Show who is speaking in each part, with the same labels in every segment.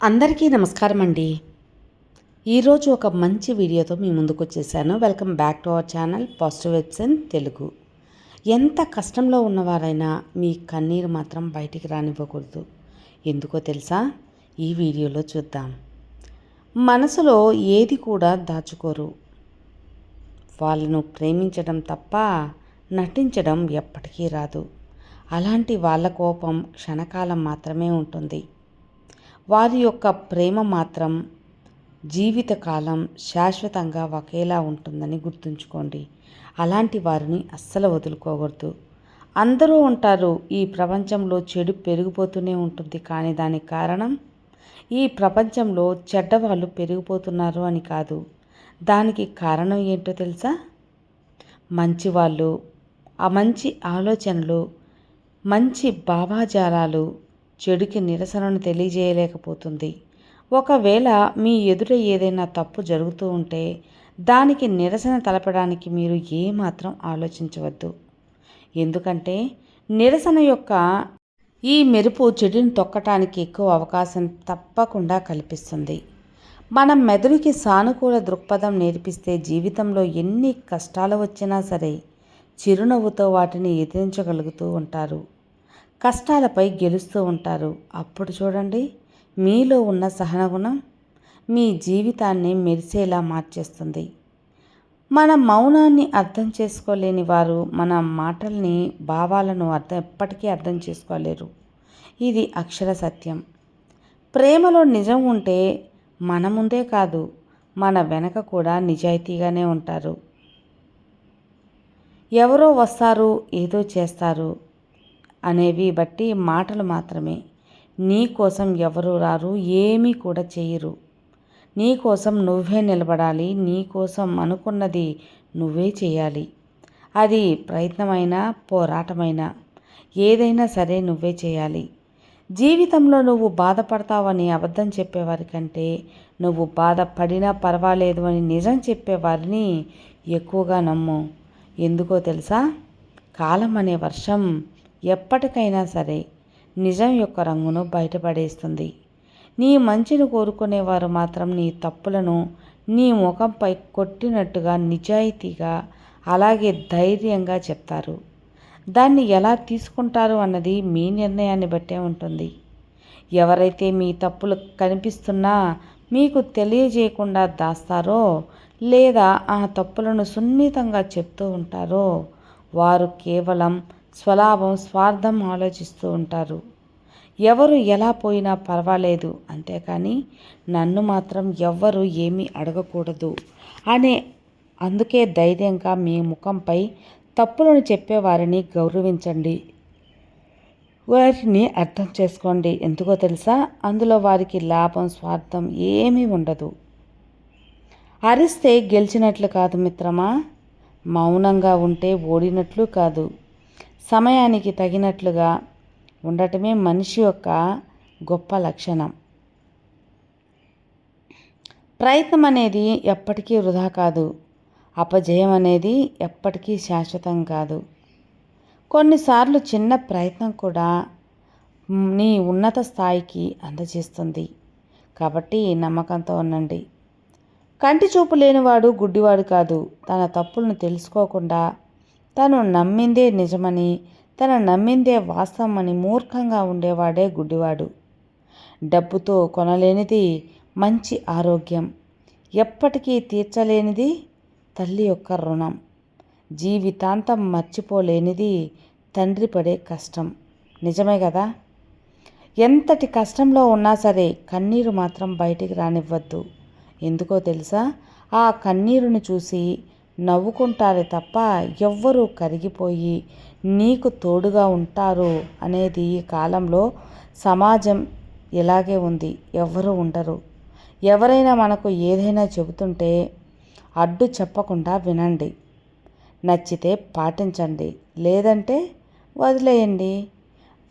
Speaker 1: అందరికీ నమస్కారం అండి. ఈరోజు ఒక మంచి వీడియోతో మీ ముందుకు వచ్చేసాను. Welcome back to our channel positive vibes in Telugu. ఎంత కష్టంలో ఉన్నవారైనా మీ కన్నీరు మాత్రం బయటికి రానివ్వకూడదు. ఎందుకో తెలుసా? ఈ వీడియోలో చూద్దాం. మనసులో ఏది కూడా దాచుకోరు. వాళ్ళను ప్రేమించడం తప్ప నటించడం ఎప్పటికీ రాదు. అలాంటి వాళ్ళ కోపం క్షణకాలం మాత్రమే ఉంటుంది. వారి యొక్క ప్రేమ మాత్రం జీవితకాలం శాశ్వతంగా ఒకేలా ఉంటుందని గుర్తుంచుకోండి. అలాంటి వారిని అస్సలు వదులుకోకూడదు. అందరూ ఉంటారు. ఈ ప్రపంచంలో చెడు పెరిగిపోతూనే ఉంటుంది. కానీ దానికి కారణం? ఈ ప్రపంచంలో చెడ్డవాళ్ళు పెరిగిపోతున్నారు అని కాదు. దానికి కారణం ఏంటో తెలుసా? మంచివాళ్ళు ఆ మంచి ఆలోచనలు మంచి భావాజాలాలు చెడుకి నిరసనను తెలియజేయలేకపోతుంది. ఒకవేళ మీ ఎదుట ఏదైనా తప్పు జరుగుతూ ఉంటే దానికి నిరసన తెలపడానికి మీరు ఏమాత్రం ఆలోచించవద్దు. ఎందుకంటే నిరసన యొక్క ఈ మెరుపు చెడుని తొక్కటానికి ఎక్కువ అవకాశం తప్పకుండా కల్పిస్తుంది. మనం మెదడుకి సానుకూల దృక్పథం నేర్పిస్తే జీవితంలో ఎన్ని కష్టాలు వచ్చినా సరే చిరునవ్వుతో వాటిని ఎదిరించగలుగుతూ ఉంటారు. కష్టాలపై గెలుస్తూ ఉంటారు. అప్పుడు చూడండి మీలో ఉన్న సహనగుణం మీ జీవితాన్ని మెరిసేలా మార్చేస్తుంది. మన మౌనాన్ని అర్థం చేసుకోలేని వారు మన మాటల్ని భావాలను అర్థం ఎప్పటికీ అర్థం చేసుకోలేరు. ఇది అక్షర సత్యం. ప్రేమలో నిజం ఉంటే మన ముందే కాదు మన వెనక కూడా నిజాయితీగానే ఉంటారు. ఎవరో వస్తారు ఏదో చేస్తారు. అనేవి బట్టి మాటలు మాత్రమే. నీ కోసం ఎవరు రారు ఏమీ కూడా చేయరు. నీ కోసం నువ్వే నిలబడాలి నీ కోసం అనుకున్నది నువ్వే చేయాలి. అది ప్రయత్నమైనా పోరాటమైనా ఏదైనా సరే నువ్వే చేయాలి. జీవితంలో నువ్వు బాధపడతావని అబద్ధం చెప్పేవారికంటే నువ్వు బాధపడినా పర్వాలేదు అని నిజం చెప్పేవారిని ఎక్కువగా నమ్ము. ఎందుకో తెలుసా? కాలం అనే వర్షం ఎప్పటికైనా సరే నిజం యొక్క రంగును బయటపడేస్తుంది. నీ మంచిని కోరుకునేవారు మాత్రం నీ తప్పులను నీ ముఖంపై కొట్టినట్టుగా నిజాయితీగా అలాగే ధైర్యంగా చెప్తారు. దాన్ని ఎలా తీసుకుంటారు అన్నది మీ నిర్ణయాన్ని బట్టే ఉంటుంది. ఎవరైతే మీ తప్పులు కనిపిస్తున్నా మీకు తెలియజేయకుండా దాస్తారో లేదా ఆ తప్పులను సున్నితంగా చెప్తూ ఉంటారో వారు కేవలం స్వలాభం స్వార్థం ఆలోచిస్తూ ఉంటారు. ఎవరు ఎలా పోయినా పర్వాలేదు. అంతేకాని నన్ను మాత్రం ఎవ్వరు ఏమీ అడగకూడదు అనే అందుకే ధైర్యంగా మీ ముఖంపై తప్పులను చెప్పేవారిని గౌరవించండి. వారిని అర్థం చేసుకోండి. ఎందుకో తెలుసా? అందులో వారికి లాభం స్వార్థం ఏమీ ఉండదు. అరిస్తే గెలిచినట్లు కాదు మిత్రమా? మౌనంగా ఉంటే ఓడినట్లు కాదు. సమయానికి తగినట్లుగా ఉండటమే మనిషి యొక్క గొప్ప లక్షణం. ప్రయత్నం అనేది ఎప్పటికీ వృధా కాదు. అపజయం అనేది ఎప్పటికీ శాశ్వతం కాదు. కొన్నిసార్లు చిన్న ప్రయత్నం కూడా నీ ఉన్నత స్థాయికి అందజేస్తుంది. కాబట్టి నమ్మకంతో ఉండండి. కంటి చూపు లేనివాడు గుడ్డివాడు కాదు. తన తప్పులను తెలుసుకోకుండా తను నమ్మిందే నిజమని తన నమ్మిందే వాస్తవమని మూర్ఖంగా ఉండేవాడే గుడ్డివాడు. డబ్బుతో కొనలేనిది మంచి ఆరోగ్యం. ఎప్పటికీ తీర్చలేనిది తల్లి యొక్క రుణం. జీవితాంతం మర్చిపోలేనిది తండ్రి పడే కష్టం. నిజమే కదా? ఎంతటి కష్టంలో ఉన్నా సరే కన్నీరు మాత్రం బయటికి రానివ్వద్దు. ఎందుకో తెలుసా? ఆ కన్నీరును చూసి నవ్వుకుంటారే తప్ప ఎవ్వరూ కరిగిపోయి నీకు తోడుగా ఉంటారు అనేది ఈ కాలంలో సమాజం ఇలాగే ఉంది. ఎవరు ఉండరు. ఎవరైనా మనకు ఏదైనా చెబుతుంటే అడ్డు చెప్పకుండా వినండి. నచ్చితే పాటించండి. లేదంటే వదిలేయండి.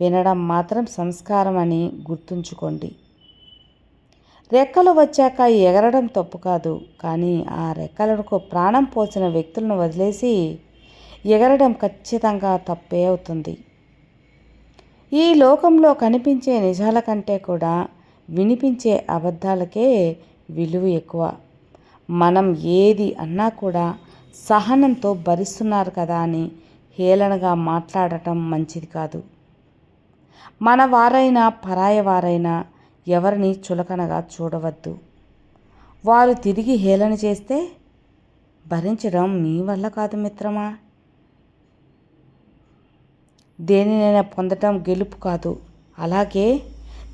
Speaker 1: వినడం మాత్రం సంస్కారం అని గుర్తుంచుకోండి. రెక్కలు వచ్చాక ఎగరడం తప్పు కాదు. కానీ ఆ రెక్కలకు ప్రాణం పోసిన వ్యక్తులను వదిలేసి ఎగరడం ఖచ్చితంగా తప్పే అవుతుంది. ఈ లోకంలో కనిపించే నిజాల కంటే కూడా వినిపించే అబద్ధాలకే విలువ ఎక్కువ. మనం ఏది అన్నా కూడా సహనంతో భరిస్తున్నారు కదా అని హేళనగా మాట్లాడటం మంచిది కాదు. మన వారైనా పరాయ వారైనా ఎవరిని చులకనగా చూడవద్దు. వారు తిరిగి హేళన చేస్తే భరించడం మీ వల్ల కాదు మిత్రమా? దేనినైనా పొందటం గెలుపు కాదు. అలాగే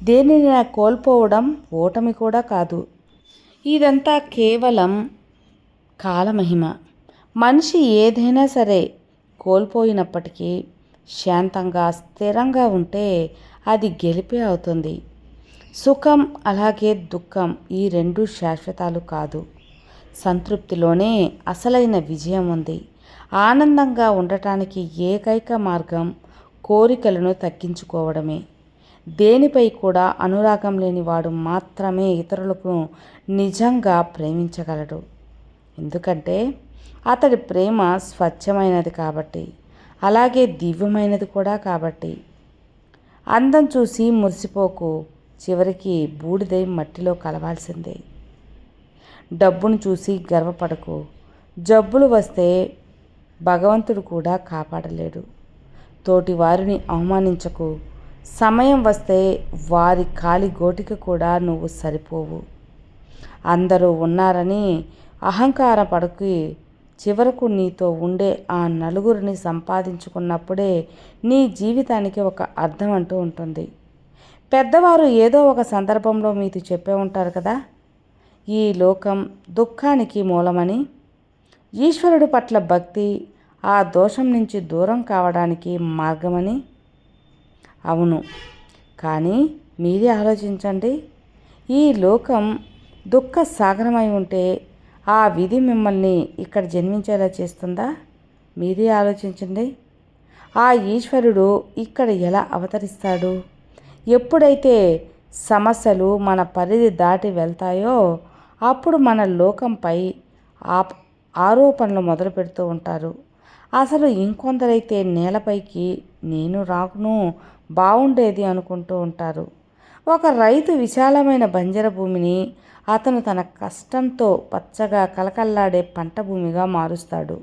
Speaker 1: దేనినైనా కోల్పోవడం ఓటమి కూడా కాదు. ఇదంతా కేవలం కాలమహిమ. మనిషి ఏదైనా సరే కోల్పోయినప్పటికీ శాంతంగా స్థిరంగా ఉంటే అది గెలిపే అవుతుంది. సుఖం అలాగే దుఃఖం ఈ రెండు శాశ్వతాలు కాదు. సంతృప్తిలోనే అసలైన విజయం ఉంది. ఆనందంగా ఉండటానికి ఏకైక మార్గం కోరికలను తగ్గించుకోవడమే. దేనిపై కూడా అనురాగం లేనివాడు మాత్రమే ఇతరులకు నిజంగా ప్రేమించగలడు. ఎందుకంటే అతడి ప్రేమ స్వచ్ఛమైనది కాబట్టి అలాగే దివ్యమైనది కూడా కాబట్టి. అందం చూసి మురిసిపోకు చివరికి బూడిదై మట్టిలో కలవాల్సిందే. డబ్బును చూసి గర్వపడకు. జబ్బులు వస్తే భగవంతుడు కూడా కాపాడలేడు. తోటి వారిని అవమానించకు. సమయం వస్తే వారి కాలి గోటికి కూడా నువ్వు సరిపోవు. అందరూ ఉన్నారని అహంకారపడకి చివరకు నీతో ఉండే ఆ నలుగురిని సంపాదించుకున్నప్పుడే నీ జీవితానికి ఒక అర్థం అంటూ ఉంటుంది. పెద్దవారు ఏదో ఒక సందర్భంలో మీతో చెప్పే ఉంటారు కదా? ఈ లోకం దుఃఖానికి మూలమని ఈశ్వరుడు పట్ల భక్తి ఆ దోషం నుంచి దూరం కావడానికి మార్గమని? అవును. కానీ మీరే ఆలోచించండి. ఈ లోకం దుఃఖ సాగరమై ఉంటే ఆ విధి మిమ్మల్ని ఇక్కడ జన్మించేలా చేస్తుందా? మీరే ఆలోచించండి. ఆ ఈశ్వరుడు ఇక్కడ ఎలా అవతరిస్తాడు? ఎప్పుడైతే సమస్యలు మన పరిధి దాటి వెళ్తాయో అప్పుడు మన లోకంపై ఆప్ ఆరోపణలు మొదలు పెడుతూ ఉంటారు. అసలు ఇంకొందరైతే నేలపైకి నేను రాకును బాగుండేది అనుకుంటూ ఉంటారు. ఒక రైతు విశాలమైన బంజర భూమిని అతను తన కష్టంతో పచ్చగా కలకల్లాడే పంట భూమిగా మారుస్తాడు.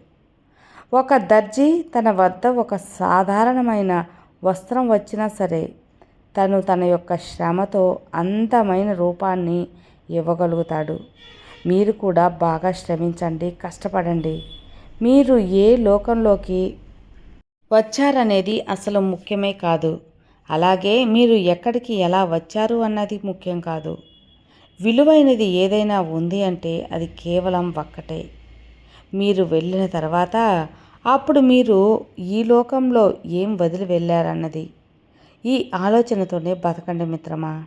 Speaker 1: ఒక దర్జీ తన వద్ద ఒక సాధారణమైన వస్త్రం వచ్చినా సరే తను తన యొక్క శ్రమతో అందమైన రూపాన్ని ఇవ్వగలుగుతాడు. మీరు కూడా బాగా శ్రమించండి కష్టపడండి. మీరు ఏ లోకంలోకి వచ్చారనేది అసలు ముఖ్యమే కాదు. అలాగే మీరు ఎక్కడికి ఎలా వచ్చారు అన్నది ముఖ్యం కాదు. విలువైనది ఏదైనా ఉంది అంటే అది కేవలం ఒక్కటే. మీరు వెళ్ళిన తర్వాత అప్పుడు మీరు ఈ లోకంలో ఏం వదిలి వెళ్ళారన్నది ఈ ఆలోచనతోనే బతకండి మిత్రమా.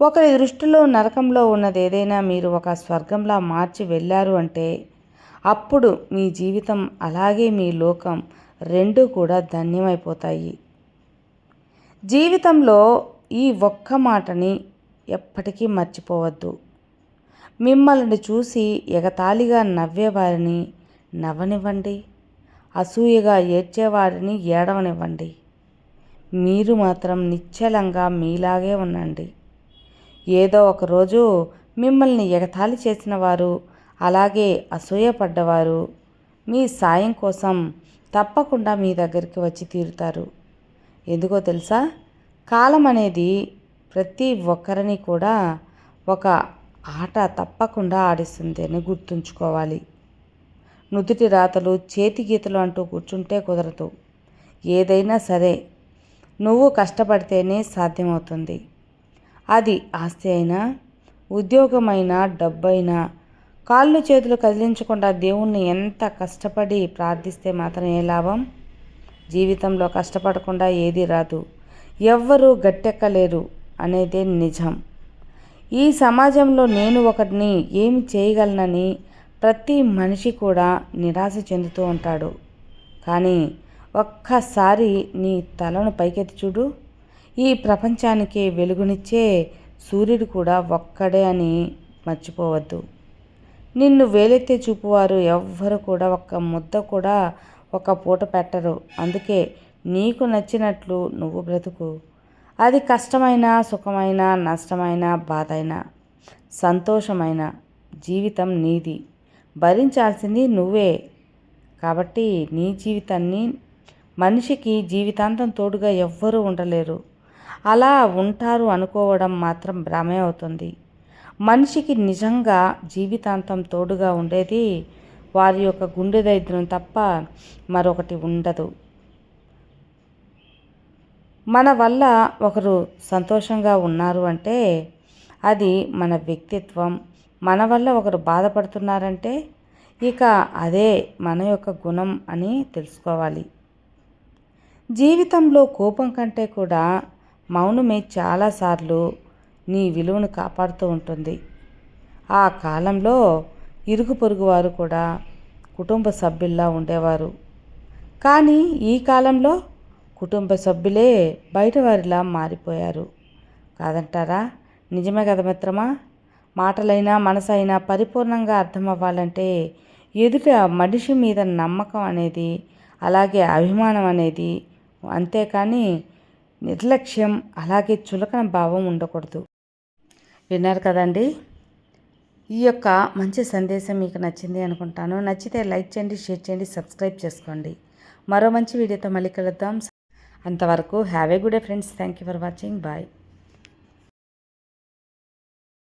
Speaker 1: ఒకరి దృష్టిలో నరకంలో ఉన్నది ఏదైనా మీరు ఒక స్వర్గంలా మార్చి వెళ్ళారు అంటే అప్పుడు మీ జీవితం అలాగే మీ లోకం రెండు కూడా ధన్యమైపోతాయి. జీవితంలో ఈ ఒక్క మాటని ఎప్పటికీ మర్చిపోవద్దు. మిమ్మల్ని చూసి ఎగతాళిగా నవ్వేవారిని నవ్వనివ్వండి. అసూయగా ఏడ్చేవారిని ఏడవనివ్వండి. మీరు మాత్రం నిశ్చలంగా మీలాగే ఉండండి. ఏదో ఒకరోజు మిమ్మల్ని ఎగతాళి చేసిన వారు అలాగే అసూయపడ్డవారు మీ సాయం కోసం తప్పకుండా మీ దగ్గరికి వచ్చి తీరుతారు. ఎందుకో తెలుసా? కాలం అనేది ప్రతి ఒక్కరిని కూడా ఒక ఆట తప్పకుండా ఆడిస్తుంది అని గుర్తుంచుకోవాలి. నుదుటి రాతలు చేతి గీతలు అంటూ కూర్చుంటే కుదరదు. ఏదైనా సరే నువ్వు కష్టపడితేనే సాధ్యమవుతుంది. అది ఆస్తి అయినా ఉద్యోగమైనా డబ్బైనా కాళ్ళు చేతులు కదిలించకుండా దేవుణ్ణి ఎంత కష్టపడి ప్రార్థిస్తే మాత్రం ఏ లాభం? జీవితంలో కష్టపడకుండా ఏది రాదు. ఎవ్వరూ గట్టెక్కలేరు అనేదే నిజం. ఈ సమాజంలో నేను ఒకటిని ఏమి చేయగలనని ప్రతి మనిషి కూడా నిరాశ చెందుతూ ఉంటాడు. కానీ ఒక్కసారి నీ తలను పైకెత్తి చూడు. ఈ ప్రపంచానికి వెలుగునిచ్చే సూర్యుడు కూడా ఒక్కడే అని మర్చిపోవద్దు. నిన్ను వేలెత్తే చూపువారు ఎవ్వరు కూడా ఒక్క ముద్ద కూడా ఒక పూట పెట్టరు. అందుకే నీకు నచ్చినట్లు నువ్వు బ్రతుకు. అది కష్టమైన సుఖమైన నష్టమైన బాధైనా సంతోషమైన జీవితం నీది. భరించాల్సింది నువ్వే. కాబట్టి నీ జీవితాన్ని మనిషికి జీవితాంతం తోడుగా ఎవ్వరూ ఉండలేరు. అలా ఉంటారు అనుకోవడం మాత్రం భ్రమే అవుతుంది. మనిషికి నిజంగా జీవితాంతం తోడుగా ఉండేది వారి యొక్క గుండె దరిద్రం తప్ప మరొకటి ఉండదు. మన వల్ల ఒకరు సంతోషంగా ఉన్నారు అంటే అది మన వ్యక్తిత్వం. మన వల్ల ఒకరు బాధపడుతున్నారంటే ఇక అదే మన యొక్క గుణం అని తెలుసుకోవాలి. జీవితంలో కోపం కంటే కూడా మౌనమే చాలాసార్లు నీ విలువను కాపాడుతూ ఉంటుంది. ఆ కాలంలో ఇరుగు పొరుగు వారు కూడా కుటుంబ సభ్యుల్లా ఉండేవారు. కానీ ఈ కాలంలో కుటుంబ సభ్యులే బయట వారిలా మారిపోయారు. కాదంటారా? నిజమే కదా మిత్రమా? మాటలైనా మనసైనా పరిపూర్ణంగా అర్థమవ్వాలంటే ఎదుట మనిషి మీద నమ్మకం అనేది అలాగే అభిమానం అనేది అంతేకాని నిర్లక్ష్యం అలాగే చులకన భావం ఉండకూడదు. విన్నారు కదండి? ఈ యొక్క మంచి సందేశం మీకు నచ్చింది అనుకుంటాను. నచ్చితే లైక్ చేయండి షేర్ చేయండి సబ్స్క్రైబ్ చేసుకోండి. మరో మంచి వీడియోతో మళ్ళీ కలుద్దాం. అంతవరకు have a good day friends. Thank you for watching. Bye.